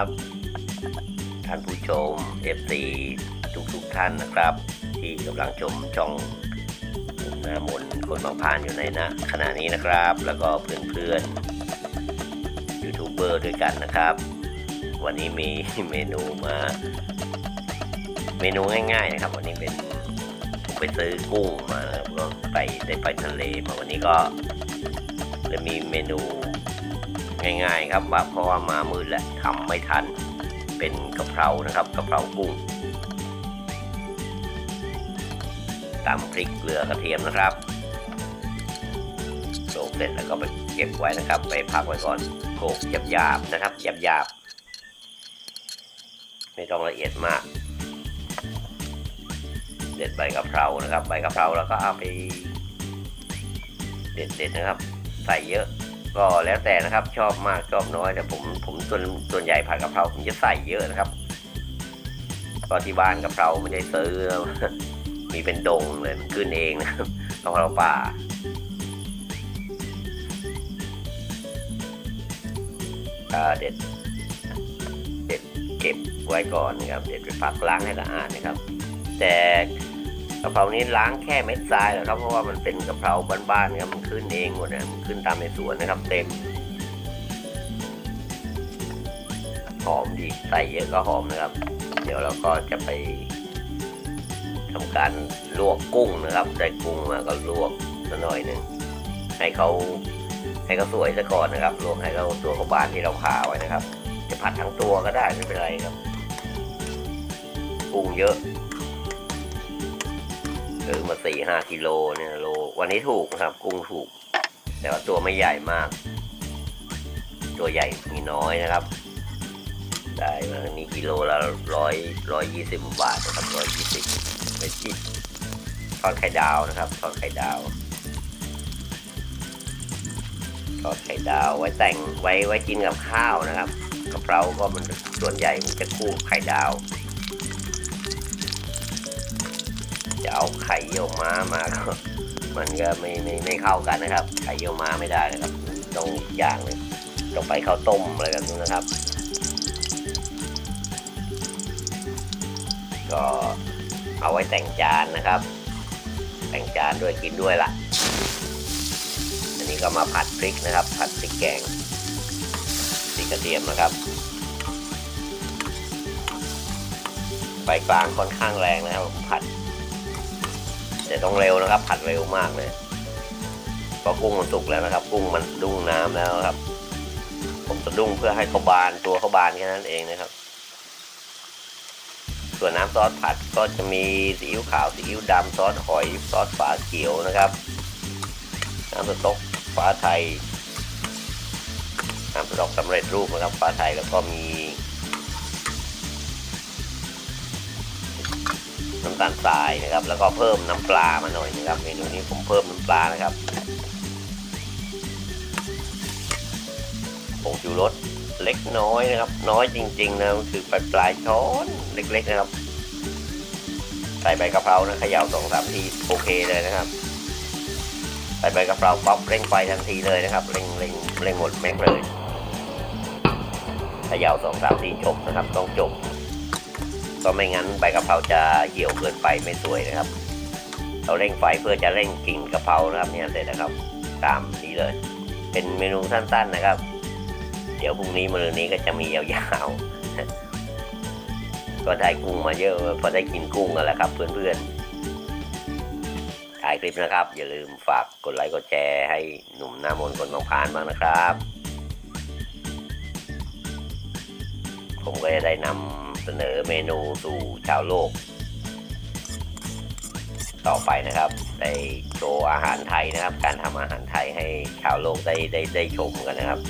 ับท่านผู้ชม FC ทุกทุกๆท่านนะครับ ที่กำลังชมช่องหน้ามนต์คนบางพานอยู่ในนะขณะนี้นะครับ แล้วก็เพื่อนๆยูทูบเบอร์ด้วยกันนะครับ วันนี้มีเมนูมา เมนูง่ายๆนะครับ วันนี้เป็นผมไปซื้อกุ้งมานะครับก็ไปได้ไปทะเลมาวันนี้ก็เลยมีเมนู ง่ายๆครับว่าเพราะว่ามามืดแล้วทำไม่ทัน เป็นกะเพรานะครับกะเพรากุ้งตามพริกเกลือกระเทียมนะครับโขลกเสร็จแล้วก็ไปเก็บไว้นะครับ ไปพักไว้ก่อนโขลกหยาบๆนะครับหยาบๆไม่ต้องละเอียดมากเด็ดใบกะเพรานะครับ ใบกะเพราแล้วก็เอาไปเด็ดๆนะครับ ใส่เยอะ ก็แล้วแต่นะครับชอบมากชอบน้อยแต่ผมผมส่วนส่วนใหญ่ผัดกะเพราผมจะใส่เยอะนะครับก็ที่บ้านกะเพราไม่ได้ซื้อมีเป็นดงเลยมันขึ้นเองนะครับกะเพราป่าเด็ดเด็ดเก็บไว้ก่อนนะครับ เด็ดไปพักล้างให้สะอาดนะครับ แต่ กะเพรานี้ล้างแค่เม็ดทรายแหละครับ เพราะว่ามันเป็นกะเพราบ้านๆครับมันขึ้นเองหมดนะมันขึ้นตามในสวนนะครับเต็มหอมดีใส่เยอะก็หอมนะครับ เดี๋ยวเราก็จะไปทำการลวกกุ้งนะครับได้กุ้งมาก็ลวกสักหน่อยหนึ่งให้เขาให้เขาสวยซะก่อนนะครับลวกให้เขาตัวเขาบานที่เราผ่าไว้นะครับ จะผัดทั้งตัวก็ได้ไม่เป็นไรครับกุ้งเยอะ ซื้อมาสี่ห้ากิโลเนี่ยโล วันนี้ถูกนะครับ กุ้งถูก แต่ว่าตัวไม่ใหญ่มาก ตัวใหญ่มีน้อยนะครับ ได้มานี่กิโลละร้อยร้อยยี่สิบบาทนะครับร้อยยี่สิบไม่จิทอดไข่ดาวนะครับทอดไข่ดาวทอดไข่ดาวไว้แต่งไว้ไว้กินกับข้าวนะครับกะเพราก็มันส่วนใหญ่มันจะคู่ไข่ดาว จะเอาไข่เยี่ยวม้ามาก็มันก็ไม่ไม่ไม่เข้ากันนะครับ ไข่เยี่ยวม้าไม่ได้นะครับต้องอีกอย่างหนึงต้องไปข้าวต้มอะไรกันนู้นะครับ ก็เอาไว้แต่งจานนะครับ แต่งจานด้วยกินด้วยละอันนี้ก็มาผัดพริกนะครับ ผัดพริกแกงพริกกระเทียมนะครับไฟกลางค่อนข้างแรงนะครับผมผัด แต่ต้องเร็วนะครับ ผัดเร็วมากเลยเพราะกุ้งมันสุกแล้วนะครับ กุ้งมันดุ้งน้ำแล้วครับ ผมจะดุ้งเพื่อให้เขาบานตัวเขาบานแค่นั้นเองนะครับ ส่วนน้ำซอสผัดก็จะมีซีอิ๊วขาวซีอิ๊วดำซอสหอยซอสฝาเขียวนะครับน้ำสต๊อกฝาไทยน้ำสต๊อกสำเร็จรูปนะครับฝาไทยแล้วก็มี น้ำตาลทรายนะครับ แล้วก็เพิ่มน้ำปลามาหน่อยนะครับเมนูนี้ผมเพิ่มน้ำปลานะครับผงชูรสเล็กน้อยนะครับ น้อยจริงๆนะคือปลายปลายช้อนเล็กๆนะครับใส่ใบกะเพรานะเขย่าสองสามทีโอเคเลยนะครับใส่ใบกะเพราปั๊บเร่งไฟทันทีเลยนะครับเร่งเร่งเร่งหมดแม็กเลยเขย่าสองสามทีจบนะครับต้องจบ ก็ไม่งั้นใบกะเพราจะเหี่ยวเกินไปไม่สวยนะครับ เราเร่งไฟเพื่อจะเร่งกลิ่นกะเพรานะครับเนี่ยเสร็จนะครับ ตามนี้เลย เป็นเมนูสั้นๆนะครับ เดี๋ยวพรุ่งนี้มื้อนี้ก็จะมียาวๆ ก็ได้กุ้งมาเยอะพอได้กินกุ้งกันแหละครับ เพื่อนๆถ่ายคลิปนะครับ อย่าลืมฝากกดไลค์กดแชร์ให้หนุ่มหน้ามนต์คนบางพานบ้างนะครับ ผมก็จะได้นำ เสนอเมนูสู่ชาวโลก ต่อไปนะครับได้โชว์อาหารไทยนะครับ การทำอาหารไทยให้ชาวโลกได้ได้ได้ชมกันนะครับ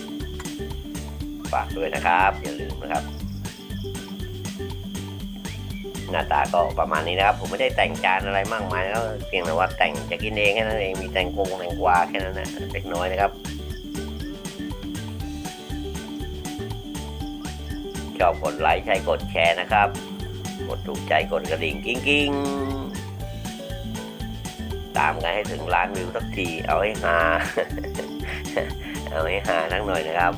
ฝากด้วยนะครับ อย่าลืมนะครับ หน้าตาก็ประมาณนี้นะครับ ผมไม่ได้แต่งจานอะไรมากมายแล้วเพียงแต่ว่าแต่งจะกินเองแค่นั้นเองมีแตงกงแตงกวาแค่นั้นนะเล็กน้อยนะครับ ชอบกดไลค์ใช่กดแชร์นะครับ กดถูกใจกดกระดิ่งกิ้งกิ้งตามกันให้ถึงล้านวิวสักทีเอาให้หา เอาให้หาทั้งหน่อยนะครับ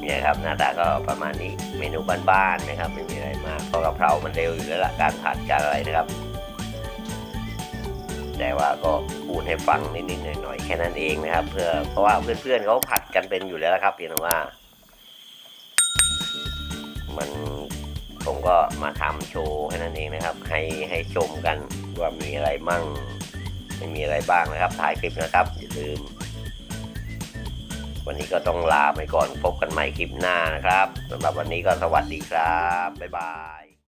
เนี่ยครับหน้าตาก็ประมาณนี้เมนูบ้านๆนะครับ ไม่มีอะไรมากเพราะกะเพรามันเร็วอยู่แล้วละการผัดการอะไรนะครับ แต่ว่าก็พูดให้ฟังนิดๆหน่อยๆแค่นั้นเองนะครับ เพื่อเพราะว่าเพื่อนๆเขาผัดกันเป็นอยู่แล้วครับเพียงแต่ว่า มันผมก็มาทำโชว์แค่นั้นเองนะครับ ให้ให้ชมกันว่ามีอะไรมั่งไม่มีอะไรบ้างนะครับถ่ายคลิปนะครับอย่าลืม วันนี้ก็ต้องลาไปก่อนพบกันใหม่คลิปหน้านะครับสำหรับวันนี้ก็สวัสดีครับบ๊ายบาย